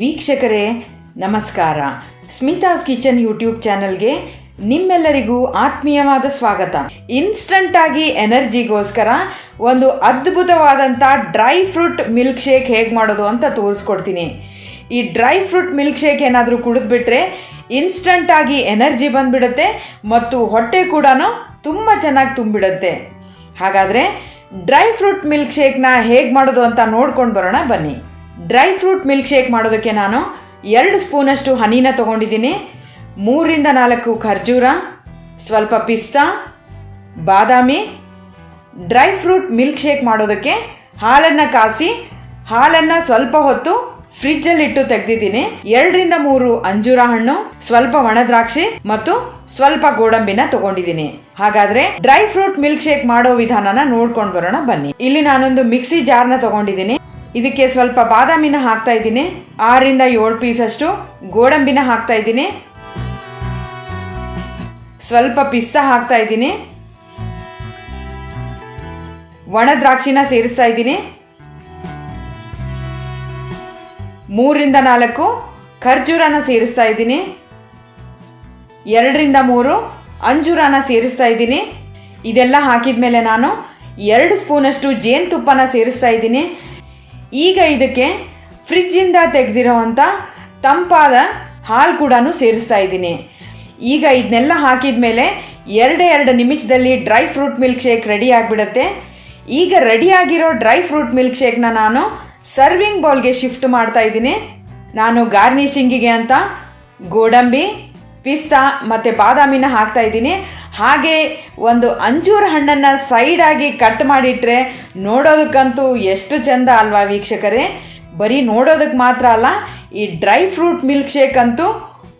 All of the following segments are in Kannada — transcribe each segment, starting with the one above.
ವೀಕ್ಷಕರೇ, ನಮಸ್ಕಾರ. ಸ್ಮಿತಾಸ್ ಕಿಚನ್ ಯೂಟ್ಯೂಬ್ ಚಾನಲ್ಗೆ ನಿಮ್ಮೆಲ್ಲರಿಗೂ ಆತ್ಮೀಯವಾದ ಸ್ವಾಗತ. ಇನ್ಸ್ಟಂಟ್ ಆಗಿ ಎನರ್ಜಿಗೋಸ್ಕರ ಒಂದು ಅದ್ಭುತವಾದಂಥ ಡ್ರೈ ಫ್ರೂಟ್ ಮಿಲ್ಕ್ ಶೇಕ್ ಹೇಗೆ ಮಾಡೋದು ಅಂತ ತೋರಿಸ್ಕೊಡ್ತೀನಿ. ಈ ಡ್ರೈ ಫ್ರೂಟ್ ಮಿಲ್ಕ್ ಶೇಕ್ ಏನಾದರೂ ಕುಡಿದ್ಬಿಟ್ರೆ ಇನ್ಸ್ಟಂಟ್ ಆಗಿ ಎನರ್ಜಿ ಬಂದ್ಬಿಡುತ್ತೆ ಮತ್ತು ಹೊಟ್ಟೆ ಕೂಡ ತುಂಬ ಚೆನ್ನಾಗಿ ತುಂಬಿಡುತ್ತೆ. ಹಾಗಾದರೆ ಡ್ರೈ ಫ್ರೂಟ್ ಮಿಲ್ಕ್ ಶೇಕ್ನ ಹೇಗೆ ಮಾಡೋದು ಅಂತ ನೋಡ್ಕೊಂಡು ಬರೋಣ ಬನ್ನಿ. ಡ್ರೈ ಫ್ರೂಟ್ ಮಿಲ್ಕ್ ಶೇಕ್ ಮಾಡೋದಕ್ಕೆ ನಾನು ಎರಡು ಸ್ಪೂನಷ್ಟು ಹನಿನ ತೊಗೊಂಡಿದ್ದೀನಿ. ಮೂರಿಂದ ನಾಲ್ಕು ಖರ್ಜೂರ, ಸ್ವಲ್ಪ ಪಿಸ್ತಾ, ಬಾದಾಮಿ. ಡ್ರೈ ಫ್ರೂಟ್ ಮಿಲ್ಕ್ ಶೇಕ್ ಮಾಡೋದಕ್ಕೆ ಹಾಲನ್ನು ಕಾಸಿ, ಹಾಲನ್ನು ಸ್ವಲ್ಪ ಹೊತ್ತು ಫ್ರಿಜ್ಜಲ್ಲಿಟ್ಟು ತೆಗೆದಿದ್ದೀನಿ. ಎರಡರಿಂದ ಮೂರು ಅಂಜೂರ ಹಣ್ಣು, ಸ್ವಲ್ಪ ಒಣದ್ರಾಕ್ಷಿ ಮತ್ತು ಸ್ವಲ್ಪ ಗೋಡಂಬಿನ ತಗೊಂಡಿದ್ದೀನಿ. ಹಾಗಾದ್ರೆ ಡ್ರೈ ಫ್ರೂಟ್ ಮಿಲ್ಕ್ ಶೇಕ್ ಮಾಡೋ ವಿಧಾನನ ನೋಡ್ಕೊಂಡು ಬರೋಣ ಬನ್ನಿ. ಇಲ್ಲಿ ನಾನೊಂದು ಮಿಕ್ಸಿ ಜಾರ್ನ ತಗೊಂಡಿದ್ದೀನಿ. ಇದಕ್ಕೆ ಸ್ವಲ್ಪ ಬಾದಾಮಿನ ಹಾಕ್ತಾ ಇದ್ದೀನಿ. ಆರಿಂದ ಏಳು ಪೀಸ್ ಅಷ್ಟು ಗೋಡಂಬಿನ ಹಾಕ್ತಾ ಇದ್ದೀನಿ. ಸ್ವಲ್ಪ ಪಿಸ್ತಾ ಹಾಕ್ತಾ ಇದ್ದೀನಿ. ಒಣ ದ್ರಾಕ್ಷಿನ ಸೇರಿಸ್ತಾ ಇದ್ದೀನಿ. ಮೂರಿಂದ ನಾಲ್ಕು ಖರ್ಜೂರನ ಸೇರಿಸ್ತಾ ಇದ್ದೀನಿ. ಎರಡರಿಂದ ಮೂರು ಅಂಜೂರನ ಸೇರಿಸ್ತಾ ಇದ್ದೀನಿ. ಇದೆಲ್ಲ ಹಾಕಿದ ಮೇಲೆ ನಾನು ಎರಡು ಸ್ಪೂನಷ್ಟು ಜೇನುತುಪ್ಪನ ಸೇರಿಸ್ತಾ ಇದ್ದೀನಿ. ಈಗ ಇದಕ್ಕೆ ಫ್ರಿಜ್ಜಿಂದ ತೆಗೆದಿರೋವಂಥ ತಂಪಾದ ಹಾಲು ಕೂಡ ಸೇರಿಸ್ತಾ ಇದ್ದೀನಿ. ಈಗ ಇದನ್ನೆಲ್ಲ ಹಾಕಿದ ಮೇಲೆ ಎರಡೇ ಎರಡು ನಿಮಿಷದಲ್ಲಿ dry fruit milk shake ready ಆಗಿಬಿಡುತ್ತೆ. ಈಗ ರೆಡಿಯಾಗಿರೋ ಡ್ರೈ ಫ್ರೂಟ್ ಮಿಲ್ಕ್ ಶೇಕ್ನ ನಾನು ಸರ್ವಿಂಗ್ ಬೌಲ್ಗೆ ಶಿಫ್ಟ್ ಮಾಡ್ತಾ ಇದ್ದೀನಿ. ನಾನು ಗಾರ್ನಿಷಿಂಗಿಗೆ ಅಂತ ಗೋಡಂಬಿ, ಪಿಸ್ತಾ ಮತ್ತು ಬಾದಾಮಿನ ಹಾಕ್ತಾ ಇದ್ದೀನಿ. ಹಾಗೆ ಒಂದು ಅಂಜೂರ ಹಣ್ಣನ್ನು ಸೈಡಾಗಿ ಕಟ್ ಮಾಡಿಟ್ರೆ ನೋಡೋದಕ್ಕಂತೂ ಎಷ್ಟು ಚೆಂದ ಅಲ್ವಾ ವೀಕ್ಷಕರೇ? ಬರೀ ನೋಡೋದಕ್ಕೆ ಮಾತ್ರ ಅಲ್ಲ, ಈ ಡ್ರೈ ಫ್ರೂಟ್ ಮಿಲ್ಕ್ ಶೇಕ್ ಅಂತೂ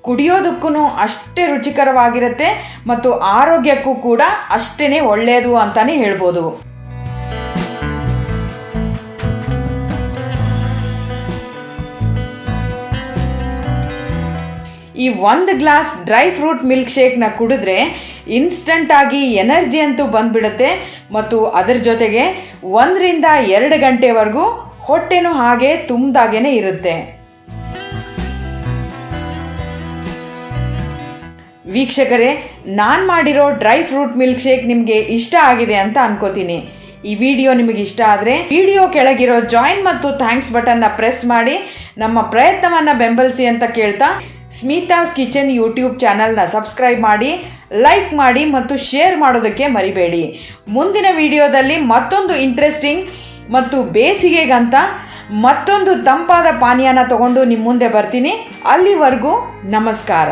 ಕುಡಿಯೋದಕ್ಕೂ ಅಷ್ಟೇ ರುಚಿಕರವಾಗಿರುತ್ತೆ ಮತ್ತು ಆರೋಗ್ಯಕ್ಕೂ ಕೂಡ ಅಷ್ಟೇ ಒಳ್ಳೆಯದು ಅಂತಲೇ ಹೇಳ್ಬೋದು. ಈ ಒಂದು ಗ್ಲಾಸ್ ಡ್ರೈ ಫ್ರೂಟ್ ಮಿಲ್ಕ್ ಶೇಕ್ನ ಕುಡಿದ್ರೆ ಇನ್ಸ್ಟಂಟಾಗಿ ಎನರ್ಜಿ ಅಂತೂ ಬಂದ್ಬಿಡುತ್ತೆ. ಮತ್ತು ಅದರ ಜೊತೆಗೆ ಒಂದರಿಂದ ಎರಡು ಗಂಟೆವರೆಗೂ ಹೊಟ್ಟೆನೂ ಹಾಗೆ ತುಂಬದಾಗೇ ಇರುತ್ತೆ. ವೀಕ್ಷಕರೇ, ನಾನು ಮಾಡಿರೋ ಡ್ರೈ ಫ್ರೂಟ್ ಮಿಲ್ಕ್ ಶೇಕ್ ನಿಮಗೆ ಇಷ್ಟ ಆಗಿದೆ ಅಂತ ಅನ್ಕೋತೀನಿ. ಈ ವಿಡಿಯೋ ನಿಮಗೆ ಇಷ್ಟ ಆದರೆ ವಿಡಿಯೋ ಕೆಳಗಿರೋ ಜಾಯಿನ್ ಮತ್ತು ಥ್ಯಾಂಕ್ಸ್ ಬಟನ್ನ ಪ್ರೆಸ್ ಮಾಡಿ ನಮ್ಮ ಪ್ರಯತ್ನವನ್ನು ಬೆಂಬಲಿಸಿ ಅಂತ ಕೇಳ್ತಾ ಸ್ಮಿತಾಸ್ ಕಿಚನ್ ಯೂಟ್ಯೂಬ್ ಚಾನಲ್ನ ಸಬ್ಸ್ಕ್ರೈಬ್ ಮಾಡಿ, ಲೈಕ್ ಮಾಡಿ ಮತ್ತು ಶೇರ್ ಮಾಡೋದಕ್ಕೆ ಮರಿಬೇಡಿ. ಮುಂದಿನ ವಿಡಿಯೋದಲ್ಲಿ ಮತ್ತೊಂದು ಇಂಟ್ರೆಸ್ಟಿಂಗ್ ಮತ್ತು ಬೇಸಿಗೆಗಂತ ಮತ್ತೊಂದು ತಂಪಾದ ಪಾನೀಯನ ತಗೊಂಡು ನಿಮ್ಮ ಮುಂದೆ ಬರ್ತೀನಿ. ಅಲ್ಲಿವರೆಗೂ ನಮಸ್ಕಾರ.